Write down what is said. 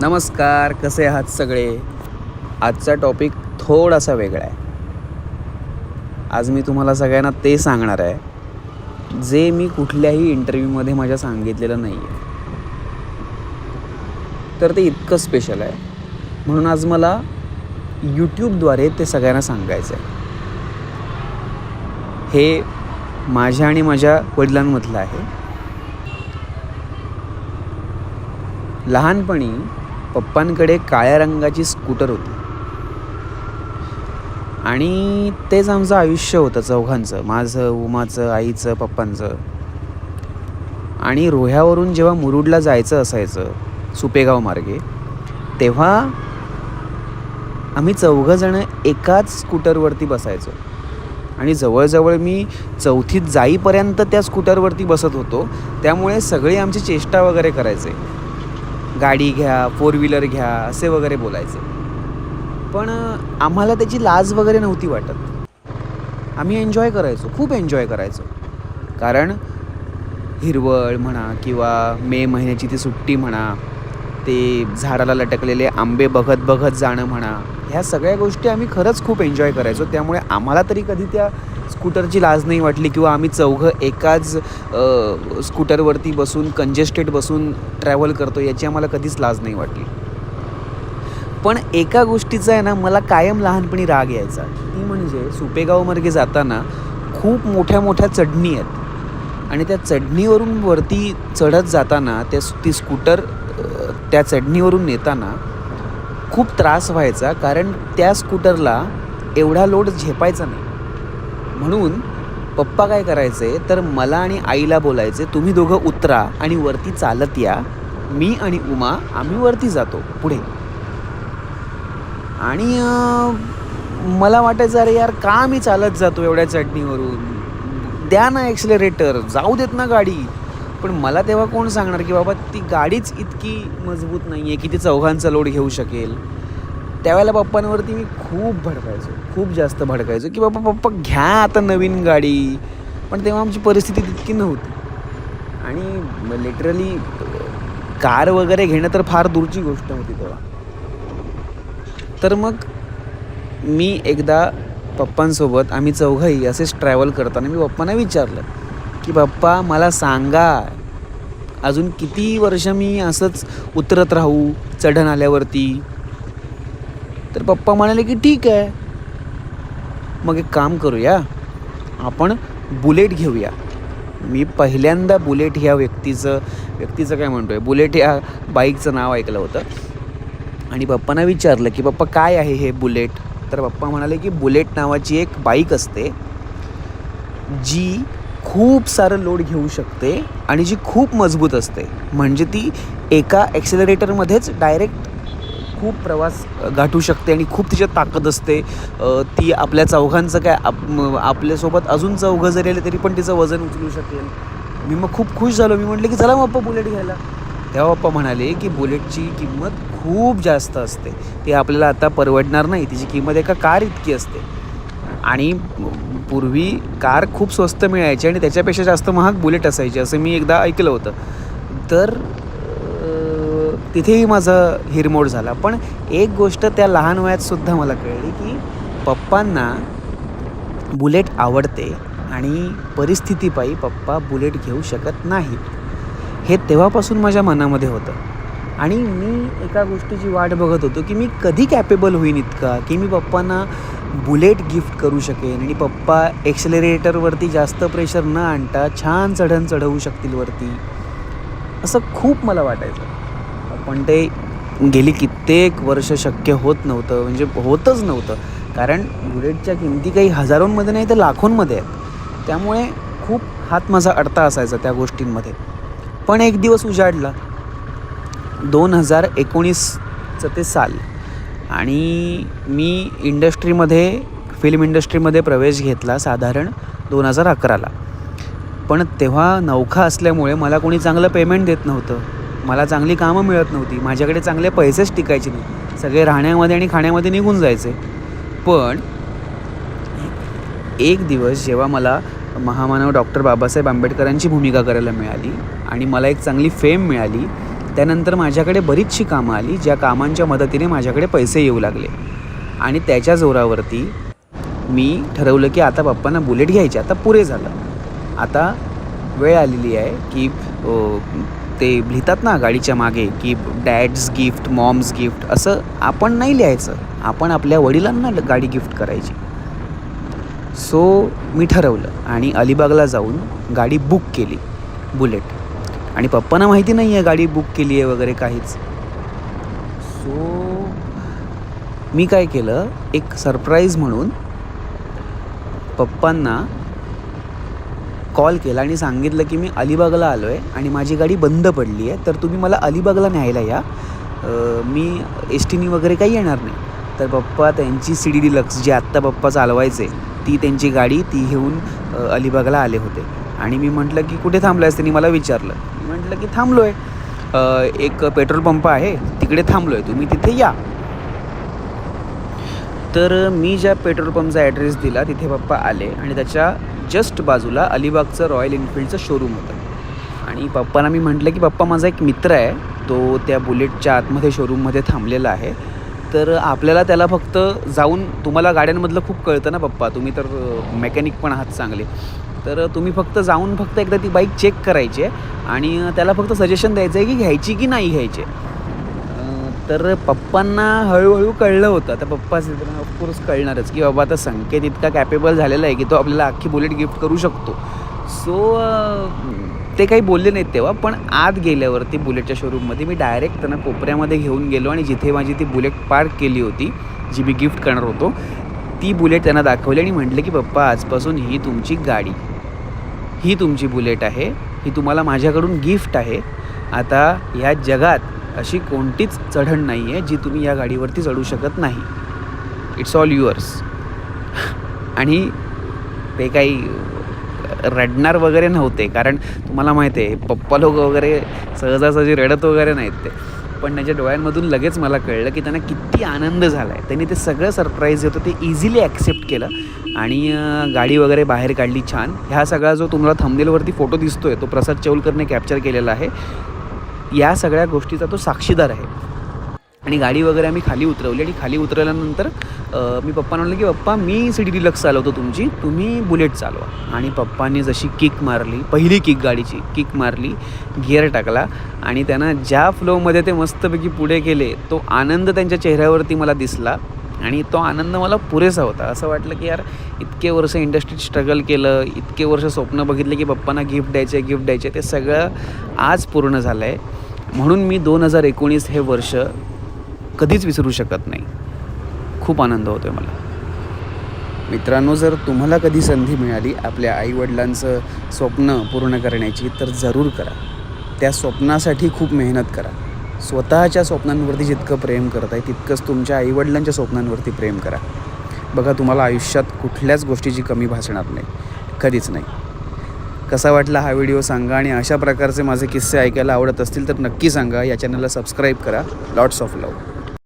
नमस्कार कसे आहात सगळे? आजचा टॉपिक थोडासा वेगळा आहे. आज मी तुम्हाला सगळ्यांना ते सांगणार आहे जे मी कुठल्याही इंटरव्ह्यूमध्ये माझ्या सांगितलेलं नाही आहे तर ते इतकं स्पेशल आहे. म्हणून आज मला यूट्यूबद्वारे ते सगळ्यांना सांगायचं आहे हे माझ्या आणि माझ्या वडिलांमधलं आहे. लहानपणी पप्पांकडे काळ्या रंगाची स्कूटर होती. आणि तेच आमचं आयुष्य होतं चौघांचं माझं उमाचं आईचं पप्पांचं. आणि रोह्यावरून जेव्हा मुरुडला जायचं असायचं सुपेगाव मार्गे तेव्हा आम्ही चौघंजणं एकाच स्कूटरवरती बसायचो. आणि जवळजवळ मी चौथीत जाईपर्यंत त्या स्कूटरवरती बसत होतो त्यामुळे सगळे आमची चेष्टा वगैरे करायचे. गाडी घ्या फोर व्हीलर घ्या असे वगैरे बोलायचे. पण आम्हाला त्याची लाज वगैरे नव्हती वाटत. आम्ही एन्जॉय करायचो खूप एन्जॉय करायचो. कारण हिरवळ म्हणा किंवा मे महिन्याची ती सुट्टी म्हणा ते झाडाला लटकलेले आंबे बघत बघत जाणं म्हणा ह्या सगळ्या गोष्टी आम्ही खरंच खूप एन्जॉय करायचो. त्यामुळे आम्हाला तरी कधी त्या स्कूटरची लाज नाही वाटली किंवा आम्ही चौघं एकाच स्कूटरवरती बसून कंजेस्टेड बसून ट्रॅव्हल करतो याची आम्हाला कधीच लाज नाही वाटली. पण एका गोष्टीचा आहे ना मला कायम लहानपणी राग यायचा. ती म्हणजे सुपेगावमार्गे जाताना खूप मोठ्या मोठ्या चढणी आहेत. आणि त्या चढणीवरून वरती चढत जाताना त्या ती स्कूटर त्या चढणीवरून नेताना खूप त्रास व्हायचा कारण त्या स्कूटरला एवढा लोड झेपायचा नाही. म्हणून पप्पा काय करायचे तर मला आणि आईला बोलायचे तुम्ही दोघं उतरा आणि वरती चालत या. मी आणि उमा आम्ही वरती जातो. पुढे. आणि मला वाटायचं अरे यार का मी चालत जातो एवढ्या चटणीवरून? द्या ना एक्सलरेटर जाऊ देत ना गाडी. पण मला तेव्हा कोण सांगणार की बाबा ती गाडीच इतकी मजबूत नाही आहे की ती चौघांचा लोड घेऊ शकेल. त्यावेळेला पप्पांवरती मी खूप भडकायचो खूप जास्त भडकायचो की बाबा पप्पा घ्या आता नवीन गाडी. पण तेव्हा आमची परिस्थिती तितकी नव्हती. आणि लिटरली कार वगैरे घेणं तर फार दूरची गोष्ट होती तेव्हा. तर मग मी एकदा पप्पांसोबत आम्ही चौघंही असेच ट्रॅव्हल करताना मी पप्पांना विचारलं की पप्पा मला सांगा अजून किती वर्ष मी असंच उतरत राहू चढण आल्यावरती तर पप्पा म्हणाले की ठीक आहे. मग एक काम करूया. आपण बुलेट घेऊया. मी पहिल्यांदा बुलेट ह्या व्यक्तीचं व्यक्तीचं काय म्हणतोय? बुलेट ह्या बाईकचं नाव ऐकलं होतं. आणि पप्पांना विचारलं की पप्पा काय आहे हे बुलेट? तर पप्पा म्हणाले की बुलेट नावाची एक बाईक असते जी खूप सारं लोड घेऊ शकते आणि जी खूप मजबूत असते. म्हणजे ती एका ॲक्सिलरेटरमध्येच डायरेक्ट खूप प्रवास गाठू शकते आणि खूप तिच्यात ताकद असते. ती आपल्या चौघांचं काय आप आपल्यासोबत अजून चौघं जरी आले तरी पण तिचं वजन उचलू शकेल. मी मग खूप खुश झालो. मी म्हटलं की चला मग पप्पा बुलेट घ्यायला. तेव्हा पप्पा म्हणाले की बुलेटची किंमत खूप जास्त असते. ती आपल्याला आता परवडणार नाही. तिची किंमत एका कार इतकी असते. आणि पूर्वी कार खूप स्वस्त मिळायची आणि त्याच्यापेक्षा जास्त महाग बुलेट असायची असं मी एकदा ऐकलं होतं. तर तिथेही माझं हिरमोड झाला. पण एक गोष्ट त्या लहान वयातसुद्धा मला कळली की पप्पांना बुलेट आवडते आणि परिस्थितीपायी पप्पा बुलेट घेऊ शकत नाहीत. हे तेव्हापासून माझ्या मनामध्ये होतं. आणि मी एका गोष्टीची वाट बघत होतो की मी कधी कॅपेबल होईन इतका? की मी पप्पांना बुलेट गिफ्ट करू शकेन आणि पप्पा एक्सेलरेटरवरती जास्त प्रेशर न आणता छान चढण चढवू शकतील वरती? असं खूप मला वाटायचं. पण ते गेली कित्येक वर्ष शक्य होत नव्हतं म्हणजे होतच नव्हतं. कारण बुलेटच्या किमती काही हजारोंमध्ये नाही तर लाखोंमध्ये आहेत. त्यामुळे खूप हात माझा अडता असायचा त्या गोष्टींमध्ये. पण एक दिवस उजाडला. दोन हजार एकोणीसचं ते साल. आणि मी इंडस्ट्रीमध्ये फिल्म इंडस्ट्रीमध्ये प्रवेश घेतला साधारण दोन हजार अकराला. पण तेव्हा नौखा असल्यामुळे मला कोणी चांगलं पेमेंट देत नव्हतं. मला चांगली कामं मिळत नव्हती. माझ्याकडे चांगले पैसेच टिकायचे नाही. सगळे राहण्यामध्ये आणि खाण्यामध्ये निघून जायचे. पण एक दिवस जेव्हा मला महामानव डॉक्टर बाबासाहेब आंबेडकरांची भूमिका करायला मिळाली आणि मला एक चांगली फेम मिळाली त्यानंतर माझ्याकडे बरीचशी कामं आली ज्या कामांच्या मदतीने माझ्याकडे पैसे येऊ लागले. आणि त्याच्या जोरावरती मी ठरवलं की आता पप्पांना बुलेट घ्यायची आता पुरे झालं. आता वेळ आलेली आहे की ते लिहितात ना गाडीच्या मागे की डॅड्स गिफ्ट मॉम्स गिफ्ट असं आपण नाही लिहायचं. आपण आपल्या वडिलांना गाडी गिफ्ट करायची. सो मी ठरवलं आणि अलिबागला जाऊन गाडी बुक केली बुलेट आणि पप्पांना माहिती नाही आहे गाडी बुक केली आहे वगैरे काहीच. सो मी काय केलं? एक सरप्राईज म्हणून पप्पांना कॉल केला आणि सांगितलं की मी अलिबागला आलो आहे आणि माझी गाडी बंद पडली आहे तर तुम्ही मला अलिबागला न्यायला या. मी एस टीनी वगैरे काही येणार नाही. तर पप्पा त्यांची सी डी डिलक्स जी आत्ता पप्पा चालवायचे ती त्यांची गाडी ती घेऊन अलिबागला आले होते. आणि मी म्हटलं की कुठे थांबलं आहेस त्यांनी मला विचारलं. मी म्हटलं की थांबलो आहे एक पेट्रोल पंप आहे तिकडे थांबलो आहे तुम्ही तिथे या. तर मी ज्या पेट्रोल पंपचा ॲड्रेस दिला तिथे पप्पा आले आणि त्याच्या जस्ट बाजूला अलिबागचं रॉयल एनफिल्डचं शोरूम होतं. आणि पप्पांना मी म्हटलं की पप्पा माझा एक मित्र आहे. तो त्या बुलेटच्या आतमध्ये शोरूममध्ये थांबलेला आहे. तर आपल्याला त्याला फक्त जाऊन तुम्हाला गाड्यांमधलं खूप कळतं ना पप्पा. तुम्ही तर मेकॅनिक पण आहात चांगले. तर तुम्ही फक्त जाऊन फक्त एकदा ती बाईक चेक करायची आहे. आणि त्याला फक्त सजेशन द्यायचं आहे की घ्यायची की नाही घ्यायची तर पप्पांना हळूहळू कळलं होतं. आता पप्पा ऑफकोर्स कळणारच की बाबा आता संकेत इतका कॅपेबल झालेला आहे की तो आपल्याला अख्खी बुलेट गिफ्ट करू शकतो. सो ते काही बोलले नाहीत तेव्हा पण आत गेल्यावरती बुलेटच्या शोरूममध्ये मी डायरेक्ट त्यांना कोपऱ्यामध्ये घेऊन गेलो आणि जिथे माझी ती बुलेट पार्क केली होती जी मी गिफ्ट करणार होतो ती बुलेट त्यांना दाखवली आणि म्हटलं की पप्पा आजपासून ही तुमची गाडी ही तुमची बुलेट आहे ही तुम्हाला माझ्याकडून गिफ्ट आहे. आता ह्या जगात अशी कोणतीच चढण नाही आहे जी तुम्ही या गाडीवरती चढू शकत नाही. इट्स ऑल युअर्स आणि ते काही रडणार वगैरे नव्हते कारण तुम्हाला माहिती आहे पप्पा लोक वगैरे सहजासहजी रडत वगैरे नाहीत ते. पण त्यांच्या डोळ्यांमधून लगेच मला कळलं की त्यांना किती आनंद झाला आहे त्यांनी ते सगळं सरप्राईज होतं ते इझिली ॲक्सेप्ट केलं आणि गाडी वगैरे बाहेर काढली छान. ह्या सगळा जो तुम्हाला थंबनेलवरती फोटो दिसतो आहे तो प्रसाद चौलकरने कॅप्चर केलेला आहे. या सगळ्या गोष्टीचा तो साक्षीदार आहे. आणि गाडी वगैरे आम्ही खाली उतरवली आणि खाली उतरवल्यानंतर मी पप्पांना म्हणलं की पप्पा मी सी डी डिलक्स चालवतो तुमची तुम्ही बुलेट चालवा. आणि पप्पांनी जशी किक मारली पहिली किक गाडीची किक मारली गिअर टाकला आणि त्यांना ज्या फ्लोमध्ये ते मस्तपैकी पुढे गेले तो आनंद त्यांच्या चेहऱ्यावरती मला दिसला आणि तो आनंद मला पुरेसा होता. असं वाटलं की यार इतके वर्ष इंडस्ट्रीत स्ट्रगल केलं इतके वर्ष स्वप्न बघितले की पप्पांना गिफ्ट द्यायचे गिफ्ट द्यायचे ते सगळं आज पूर्ण झालं आहे म्हणून मी दोन हजार एकोणीस हे वर्ष कधीच विसरू शकत नाही. खूप आनंद होतो आहे मला. मित्रांनो जर तुम्हाला कधी संधी मिळाली आपल्या आईवडिलांचं स्वप्न पूर्ण करण्याची तर जरूर करा. त्या स्वप्नासाठी खूप मेहनत करा. स्वतःच्या स्वप्नांवरती जितकं प्रेम करत आहे तितकंच तुमच्या आईवडिलांच्या स्वप्नांवरती प्रेम करा. बघा तुम्हाला आयुष्यात कुठल्याच गोष्टीची कमी भासणार नाही. कधीच नाही. कसा वाटला हा व्हिडिओ सांगा आणि अशा प्रकारचे माझे किस्से ऐकायला आवडत असतील तर नक्की सांगा. या चॅनलला सबस्क्राईब करा. Lots of love